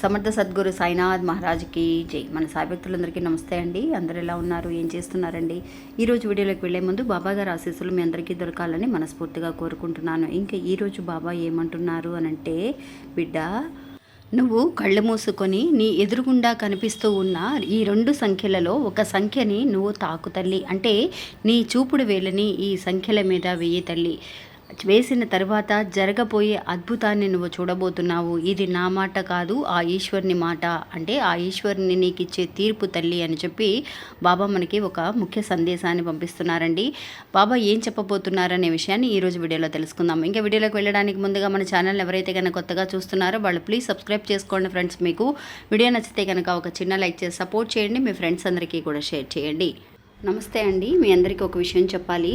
సమర్థ సద్గురు సాయినాథ్ మహారాజ్కి జై. మన సాయభక్తులందరికీ నమస్తే అండి. అందరు ఎలా ఉన్నారు? ఏం చేస్తున్నారండి? ఈరోజు వీడియోలోకి వెళ్ళే ముందు బాబా గారి ఆశీస్సులు మీ అందరికీ దొరకాలని మనస్ఫూర్తిగా కోరుకుంటున్నాను. ఇంకా ఈరోజు బాబా ఏమంటున్నారు అని అంటే బిడ్డ నువ్వు కళ్ళు మూసుకొని నీ ఎదురుగుండా కనిపిస్తూ ఉన్న ఈ రెండు సంఖ్యలలో ఒక సంఖ్యని నువ్వు తాకు తల్లి. అంటే నీ చూపుడు వేలని ఈ సంఖ్యల మీద వెయ్యి తల్లి. వేసిన తర్వాత జరగబోయే అద్భుతాన్ని నువ్వు చూడబోతున్నావు. ఇది నా మాట కాదు ఆ ఈశ్వరుని మాట. అంటే ఆ ఈశ్వరుని నీకు ఇచ్చే తీర్పు తల్లి అని చెప్పి బాబా మనకి ఒక ముఖ్య సందేశాన్ని పంపిస్తున్నారండి. బాబా ఏం చెప్పబోతున్నారనే విషయాన్ని ఈ రోజు వీడియోలో తెలుసుకుందాం. ఇంకా వీడియోలోకి వెళ్ళడానికి ముందుగా మన ఛానల్ ఎవరైతే కనుక కొత్తగా చూస్తున్నారో వాళ్ళు ప్లీజ్ సబ్స్క్రైబ్ చేసుకోండి ఫ్రెండ్స్. మీకు వీడియో నచ్చితే కనుక ఒక చిన్న లైక్ చేసి సపోర్ట్ చేయండి. మీ ఫ్రెండ్స్ అందరికీ కూడా షేర్ చేయండి. నమస్తే అండి. మీ అందరికీ ఒక విషయం చెప్పాలి.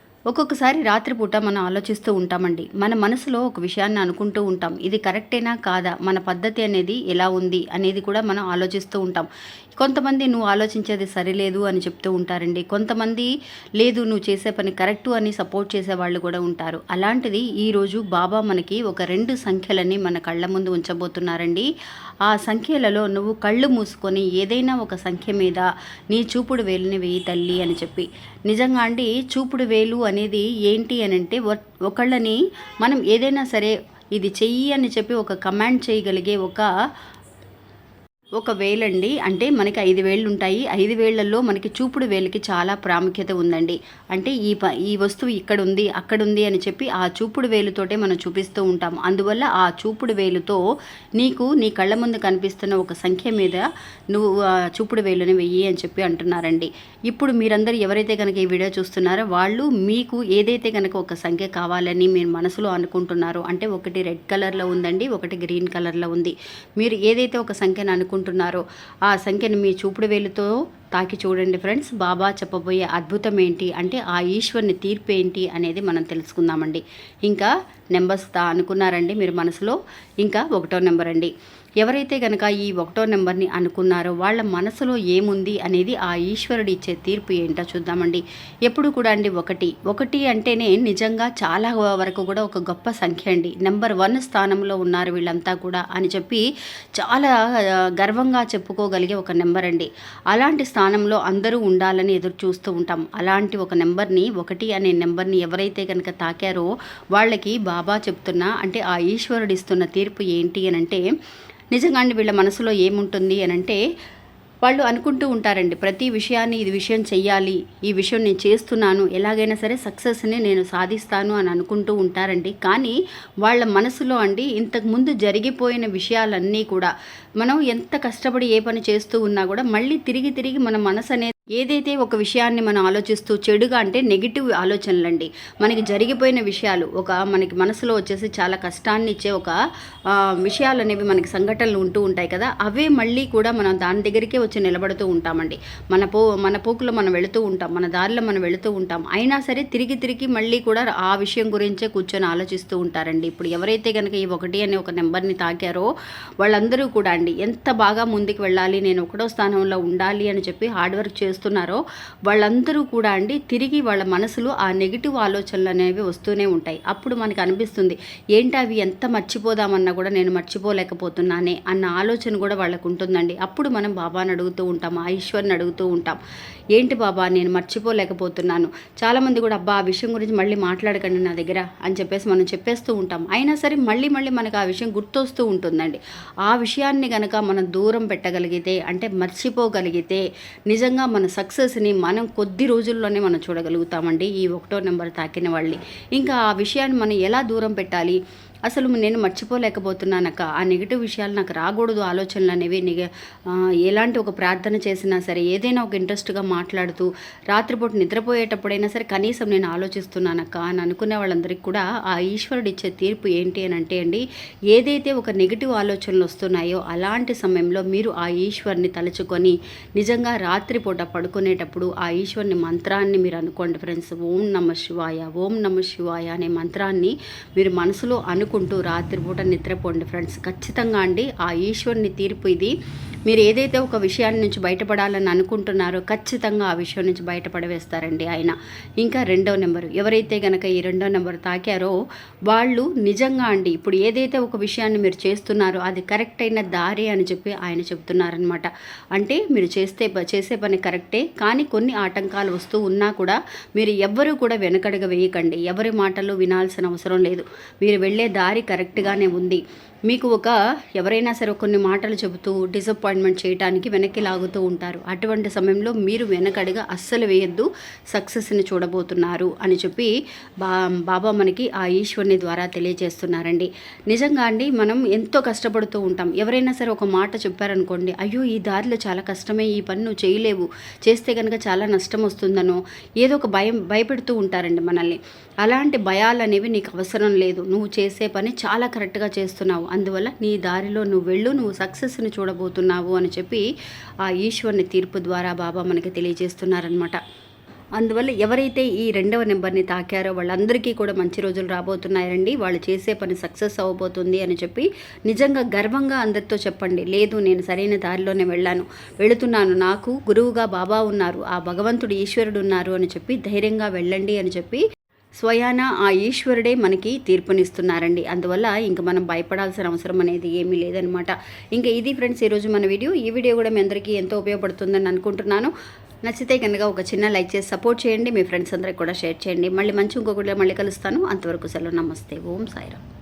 ఒక్కొక్కసారి రాత్రిపూట మనం ఆలోచిస్తూ ఉంటామండి. మన మనసులో ఒక విషయాన్ని అనుకుంటూ ఉంటాం. ఇది కరెక్టేనా కాదా? మన పద్ధతి అనేది ఎలా ఉంది? అనేది కూడా మనం ఆలోచిస్తూ ఉంటాం. కొంతమంది నువ్వు ఆలోచించేది సరిలేదు అని చెప్తూ ఉంటారండి. కొంతమంది లేదు నువ్వు చేసే పని కరెక్టు అని సపోర్ట్ చేసే వాళ్ళు కూడా ఉంటారు. అలాంటిది ఈరోజు బాబా మనకి ఒక రెండు సంఖ్యలని మన కళ్ళ ముందు ఉంచబోతున్నారండి. ఆ సంఖ్యలలో నువ్వు కళ్ళు మూసుకొని ఏదైనా ఒక సంఖ్య మీద నీ చూపుడు వేలుని వేయి తల్లి అని చెప్పి. నిజంగా అండి చూపుడు వేలు అనేది ఏంటి అని అంటే ఒకళ్ళని మనం ఏదైనా సరే ఇది చెయ్యి అని చెప్పి ఒక కమాండ్ చేయగలిగే ఒక ఒక వేలండి. అంటే మనకి ఐదు వేళ్ళు ఉంటాయి ఐదు వేళ్ళలో మనకి చూపుడు వేలుకి చాలా ప్రాముఖ్యత ఉందండి. అంటే ఈ ప ఈ వస్తువు ఇక్కడ ఉంది అక్కడ ఉంది అని చెప్పి ఆ చూపుడు వేలుతోటే మనం చూపిస్తూ ఉంటాం అందువల్ల ఆ చూపుడు వేలుతో నీకు నీ కళ్ళ ముందు కనిపిస్తున్న ఒక సంఖ్య మీద నువ్వు ఆ చూపుడు వేలుని వెయ్యి అని చెప్పి అంటున్నారండి. ఇప్పుడు మీరందరూ ఎవరైతే కనుక ఈ వీడియో చూస్తున్నారో వాళ్ళు మీకు ఏదైతే కనుక ఒక సంఖ్య కావాలని మీరు మనసులో అనుకుంటున్నారో అంటే ఒకటి రెడ్ కలర్లో ఉందండి ఒకటి గ్రీన్ కలర్లో ఉంది. మీరు ఏదైతే ఒక సంఖ్యను అనుకుంటున్నారో ఆ సంఖ్యను మీ చూపుడు వేలుతో తాకి చూడండి ఫ్రెండ్స్. బాబా చెప్పబోయే అద్భుతం ఏంటి? అంటే ఆ ఈశ్వరుని తీర్పు ఏంటి అనేది మనం తెలుసుకుందామండి. ఇంకా నెంబర్స్ తా అనుకున్నారండి మీరు మనసులో? ఇంకా ఒకటో నెంబర్ అండి. ఎవరైతే కనుక ఈ ఒకటో నెంబర్ని అనుకున్నారో వాళ్ళ మనసులో ఏముంది అనేది ఆ ఈశ్వరుడు ఇచ్చే తీర్పు ఏంటో చూద్దామండి. ఎప్పుడు కూడా అండి ఒకటి. ఒకటి అంటేనే నిజంగా చాలా వరకు కూడా ఒక గొప్ప సంఖ్య అండి. నెంబర్ వన్ స్థానంలో ఉన్నారు వీళ్ళంతా కూడా అని చెప్పి చాలా గర్వంగా చెప్పుకోగలిగే ఒక నెంబర్ అండి. అలాంటి స్థానంలో అందరూ ఉండాలని ఎదురు చూస్తూ ఉంటాం. అలాంటి ఒక నెంబర్ని ఒకటి అనే నెంబర్ని ఎవరైతే కనుక తాకారో వాళ్ళకి బాబా చెప్తున్న అంటే ఆ ఈశ్వరుడు ఇస్తున్న తీర్పు ఏంటి అని అంటే నిజంగా అండి వీళ్ళ మనసులో ఏముంటుంది అని అంటే వాళ్ళు అనుకుంటూ ఉంటారండి ప్రతి విషయాన్ని ఇది విషయం చెయ్యాలి ఈ విషయం నేను చేస్తున్నాను ఎలాగైనా సరే సక్సెస్ని నేను సాధిస్తాను అని అనుకుంటూ ఉంటారండి. కానీ వాళ్ళ మనసులో అండి ఇంతకుముందు జరిగిపోయిన విషయాలన్నీ కూడా మనం ఎంత కష్టపడి ఏ పని చేస్తూ ఉన్నా కూడా మళ్ళీ తిరిగి తిరిగి మన మనసు అనేది ఏదైతే ఒక విషయాన్ని మనం ఆలోచిస్తూ చెడుగా అంటే నెగిటివ్ ఆలోచనలండి. మనకి జరిగిపోయిన విషయాలు ఒక మనకి మనసులో వచ్చేసి చాలా కష్టాన్ని ఇచ్చే ఒక విషయాలు అనేవి మనకి సంఘటనలు ఉంటూ ఉంటాయి కదా అవే మళ్ళీ కూడా మనం దాని దగ్గరికే వచ్చి నిలబడుతూ ఉంటామండి. మన పో మన పోకులో మనం వెళుతూ ఉంటాం మన దారిలో మనం వెళుతూ ఉంటాం. అయినా సరే తిరిగి తిరిగి మళ్ళీ కూడా ఆ విషయం గురించే కూర్చొని ఆలోచిస్తూ ఉంటారండి. ఇప్పుడు ఎవరైతే కనుక ఈ ఒకటి అనే ఒక నెంబర్ని తాకారో వాళ్ళందరూ కూడా అండి ఎంత బాగా ముందుకు వెళ్ళాలి నేను ఒకటో స్థానంలో ఉండాలి అని చెప్పి హార్డ్ వర్క్ చేస్తున్నారో వాళ్ళందరూ కూడా అండి తిరిగి వాళ్ళ మనసులో ఆ నెగిటివ్ ఆలోచనలు అనేవి వస్తూనే ఉంటాయి. అప్పుడు మనకు అనిపిస్తుంది ఏంటి అవి ఎంత మర్చిపోదామన్నా కూడా నేను మర్చిపోలేకపోతున్నానే అన్న ఆలోచన కూడా వాళ్ళకు ఉంటుందండి. అప్పుడు మనం బాబాని అడుగుతూ ఉంటాం ఆ ఈశ్వర్ని అడుగుతూ ఉంటాం ఏంటి బాబా నేను మర్చిపోలేకపోతున్నాను. చాలామంది కూడా అబ్బా ఆ విషయం గురించి మళ్ళీ మాట్లాడకండి నా దగ్గర అని చెప్పేసి మనం చెప్పేస్తూ ఉంటాం. అయినా సరే మళ్ళీ మళ్ళీ మనకు ఆ విషయం గుర్తొస్తూ ఉంటుందండి. ఆ విషయాన్ని కనుక మనం దూరం పెట్టగలిగితే అంటే మర్చిపోగలిగితే నిజంగా మన సక్సెస్ని మనం కొద్ది రోజుల్లోనే మనం చూడగలుగుతామండి ఈ ఒకటో నెంబర్ తాకిన వాళ్ళని. ఇంకా ఆ విషయాన్ని మనం ఎలా దూరం పెట్టాలి? అసలు నేను మర్చిపోలేకపోతున్నానక్క. ఆ నెగిటివ్ విషయాలు నాకు రాకూడదు ఆలోచనలు అనేవి నిగ ఎలాంటి ఒక ప్రార్థన చేసినా సరే ఏదైనా ఒక ఇంట్రెస్ట్గా మాట్లాడుతూ రాత్రిపూట నిద్రపోయేటప్పుడైనా సరే కనీసం నేను ఆలోచిస్తున్నానక్క అని అనుకునే వాళ్ళందరికీ కూడా ఆ ఈశ్వరుడు ఇచ్చే తీర్పు ఏంటి అని అంటే అండి ఏదైతే ఒక నెగిటివ్ ఆలోచనలు వస్తున్నాయో అలాంటి సమయంలో మీరు ఆ ఈశ్వర్ని తలుచుకొని నిజంగా రాత్రిపూట పడుకునేటప్పుడు ఆ ఈశ్వర్ని మంత్రాన్ని మీరు అనుకోండి ఫ్రెండ్స్ ఓం నమ శివాయ ఓం నమ శివాయ అనే మంత్రాన్ని మీరు మనసులో అను అనుకుంటూ రాత్రిపూట నిద్రపోండి ఫ్రెండ్స్. ఖచ్చితంగా అండి. ఆ ఈశ్వరుని తీర్పు ఇది. మీరు ఏదైతే ఒక విషయాన్ని నుంచి బయటపడాలని అనుకుంటున్నారో ఖచ్చితంగా ఆ విషయం నుంచి బయటపడవేస్తారండి ఆయన. ఇంకా రెండో నెంబరు. ఎవరైతే గనక ఈ రెండో నెంబర్ తాకారో వాళ్ళు నిజంగా అండి ఇప్పుడు ఏదైతే ఒక విషయాన్ని మీరు చేస్తున్నారో అది కరెక్ట్ అయిన దారి అని చెప్పి ఆయన చెప్తున్నారనమాట అంటే మీరు చేస్తే చేసే పని కరెక్టే కానీ కొన్ని ఆటంకాలు వస్తూ ఉన్నా కూడా మీరు ఎవ్వరూ కూడా వెనకడుగ వేయకండి. ఎవరి మాటలు వినాల్సిన అవసరం లేదు. మీరు వెళ్ళే దారి కరెక్ట్గానే ఉంది. మీకు ఒక ఎవరైనా సరే కొన్ని మాటలు చెబుతూ డిసప్పాయింట్మెంట్ చేయడానికి వెనక్కి లాగుతూ ఉంటారు. అటువంటి సమయంలో మీరు వెనకడిగా అస్సలు వేయద్దు సక్సెస్ని చూడబోతున్నారు అని చెప్పి బా బాబా మనకి ఆ ఈశ్వర్ని ద్వారా తెలియజేస్తున్నారండి. నిజంగా అండి మనం ఎంతో కష్టపడుతూ ఉంటాం. ఎవరైనా సరే ఒక మాట చెప్పారనుకోండి అయ్యో ఈ దారిలో చాలా కష్టమే ఈ పని నువ్వు చేయలేవు. చేస్తే కనుక చాలా నష్టం వస్తుందనో ఏదో ఒక భయం భయపెడుతూ ఉంటారండి మనల్ని. అలాంటి భయాలు అనేవి నీకు అవసరం లేదు. నువ్వు చేసే పని చాలా కరెక్ట్గా చేస్తున్నావు. అందువల్ల నీ దారిలో నువ్వు వెళ్ళు నువ్వు సక్సెస్ని చూడబోతున్నావు అని చెప్పి ఆ ఈశ్వరుని తీర్పు ద్వారా బాబా మనకి తెలియజేస్తున్నారనమాట అందువల్ల ఎవరైతే ఈ రెండవ నెంబర్ని తాకారో వాళ్ళందరికీ కూడా మంచి రోజులు రాబోతున్నాయండి. వాళ్ళు చేసే పని సక్సెస్ అవ్వబోతుంది అని చెప్పి నిజంగా గర్వంగా అందరితో చెప్పండి. లేదు నేను సరైన దారిలోనే వెళ్ళాను. వెళుతున్నాను. నాకు గురువుగా బాబా ఉన్నారు. ఆ భగవంతుడు ఈశ్వరుడు ఉన్నారు అని చెప్పి ధైర్యంగా వెళ్ళండి అని చెప్పి స్వయాన ఆ ఈశ్వరుడే మనకి తీర్పునిస్తున్నారండి. అందువల్ల ఇంకా మనం భయపడాల్సిన అవసరం అనేది ఏమీ లేదనమాట ఇంకా ఇది ఫ్రెండ్స్ ఈరోజు మన వీడియో. ఈ వీడియో కూడా మీ అందరికీ ఎంతో ఉపయోగపడుతుందని అనుకుంటున్నాను. నచ్చితే కనుక ఒక చిన్న లైక్ చేసి సపోర్ట్ చేయండి. మీ ఫ్రెండ్స్ అందరికి కూడా షేర్ చేయండి. మళ్ళీ మంచి ఇంకొకటి మళ్ళీ కలుస్తాను. అంతవరకు సెలవు. నమస్తే. ఓం సాయిరామ్.